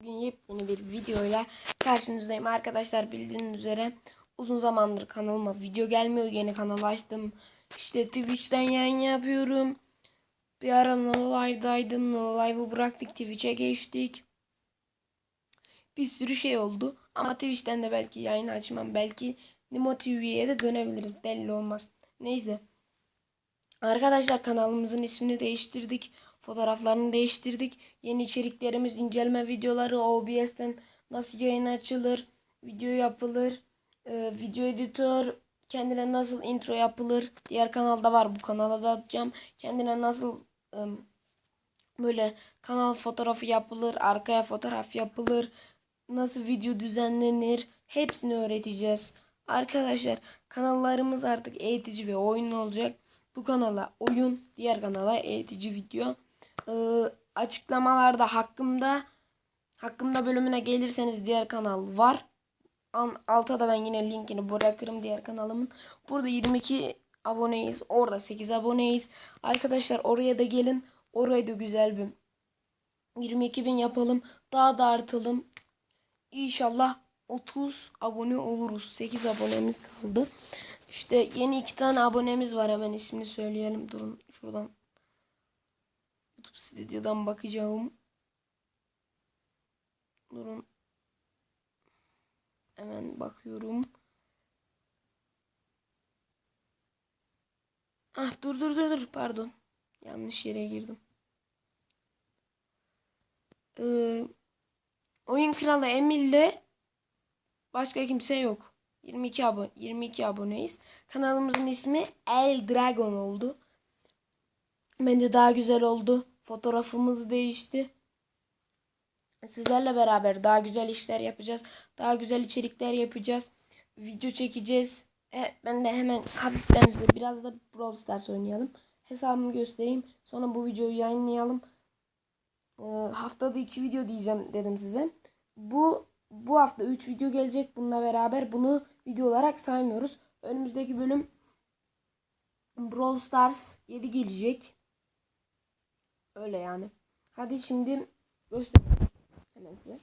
Bugün yepyeni bir videoyla karşınızdayım. Arkadaşlar bildiğiniz üzere uzun zamandır kanalıma video gelmiyor. Yeni kanal açtım. İşte Twitch'ten yayın yapıyorum. Bir ara No Live'daydım No Live'ı bıraktık Twitch'e geçtik. Bir sürü şey oldu. Ama Twitch'ten de belki yayın açmam belki Nimo TV'ye de dönebiliriz belli olmaz. Neyse. Arkadaşlar kanalımızın ismini değiştirdik. Fotoğraflarını değiştirdik. Yeni içeriklerimiz, inceleme videoları, OBS'ten nasıl yayın açılır, video yapılır, e, video editör, kendine nasıl intro yapılır. Diğer kanalda var. Bu kanala da atacağım. Kendine nasıl e, böyle kanal fotoğrafı yapılır, arkaya fotoğraf yapılır, nasıl video düzenlenir hepsini öğreteceğiz. Arkadaşlar kanallarımız artık eğitici ve oyun olacak. Bu kanala oyun, diğer kanala eğitici video. Ee, açıklamalarda hakkımda hakkımda bölümüne gelirseniz diğer kanal var. An, alta da ben yine linkini bırakırım diğer kanalımın. Burada 22 aboneyiz. Orada 8 aboneyiz. Arkadaşlar oraya da gelin. Orayı da güzel bir 22 bin yapalım. Daha da artalım. İnşallah 30 abone oluruz. 8 abonemiz kaldı. İşte yeni iki tane abonemiz var. Hemen ismini söyleyelim. Durun şuradan. YouTube Studio'dan bakacağım. Durun. Hemen bakıyorum. Ah dur dur dur dur pardon. Yanlış yere girdim. Ee, oyun kralı Emil'de başka kimse yok. 22 abone 22 aboneyiz. Kanalımızın ismi El Dragon oldu. Bence daha güzel oldu. Fotoğrafımız değişti. Sizlerle beraber daha güzel işler yapacağız. Daha güzel içerikler yapacağız. Video çekeceğiz. E, ben de hemen hafiften biraz da Brawl Stars oynayalım. Hesabımı göstereyim. Sonra bu videoyu yayınlayalım. E, haftada iki video diyeceğim dedim size. Bu bu hafta 3 video gelecek bununla beraber. Bunu video olarak saymıyoruz. Önümüzdeki bölüm Brawl Stars 7 gelecek. Öyle yani. Hadi şimdi göster. Hemen size.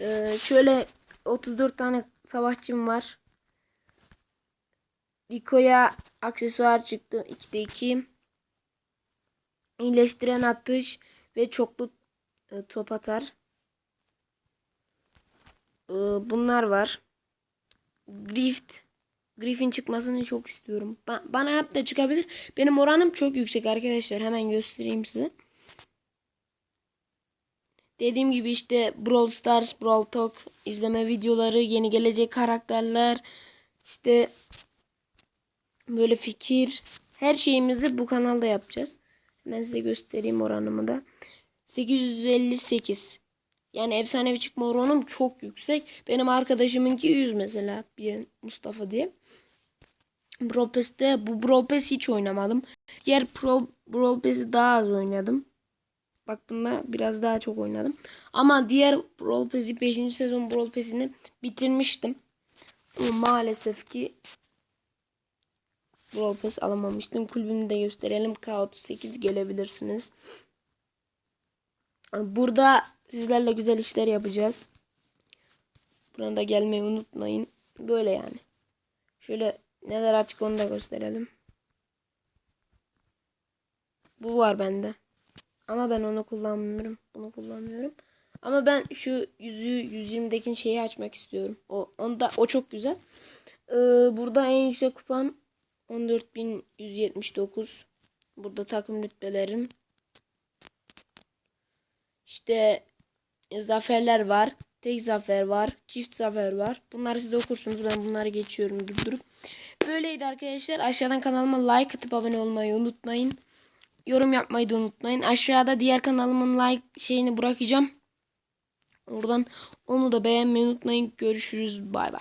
Ee, şöyle 34 tane savaşçım var. Biko'ya aksesuar çıktı. 2'de 2. İyileştiren atış ve çoklu e, top atar. Ee, bunlar var. Grift. Griffin çıkmasını çok istiyorum. Ba- bana hep de çıkabilir. Benim oranım çok yüksek arkadaşlar. Hemen göstereyim size. Dediğim gibi işte Brawl Stars, Brawl Talk izleme videoları, yeni gelecek karakterler, işte böyle fikir, her şeyimizi bu kanalda yapacağız. Hemen size göstereyim oranımı da. 858. Yani efsanevi çıkma oranım çok yüksek. Benim arkadaşımınki 100 mesela. Bir Mustafa diye. Brawl Pass'te bu Brawl Pass hiç oynamadım. Diğer Pro Brawl Pass'i daha az oynadım. Bak bunda biraz daha çok oynadım. Ama diğer Brawl Pass'i 5. sezon Brawl Pass'ini bitirmiştim. Ama maalesef ki Brawl Pass alamamıştım. Kulübümü de gösterelim. K38 gelebilirsiniz. Burada sizlerle güzel işler yapacağız. Buraya da gelmeyi unutmayın. Böyle yani. Şöyle neler açık onu da gösterelim. Bu var bende. Ama ben onu kullanmıyorum. Bunu kullanmıyorum. Ama ben şu yüzü 120'deki şeyi açmak istiyorum. O onda o çok güzel. Ee, burada en yüksek kupam 14179. Burada takım rütbelerim. İşte zaferler var. Tek zafer var. Çift zafer var. Bunları siz okursunuz. Ben bunları geçiyorum durdurup. Böyleydi arkadaşlar. Aşağıdan kanalıma like atıp abone olmayı unutmayın. Yorum yapmayı da unutmayın. Aşağıda diğer kanalımın like şeyini bırakacağım. Oradan onu da beğenmeyi unutmayın. Görüşürüz. Bay bay.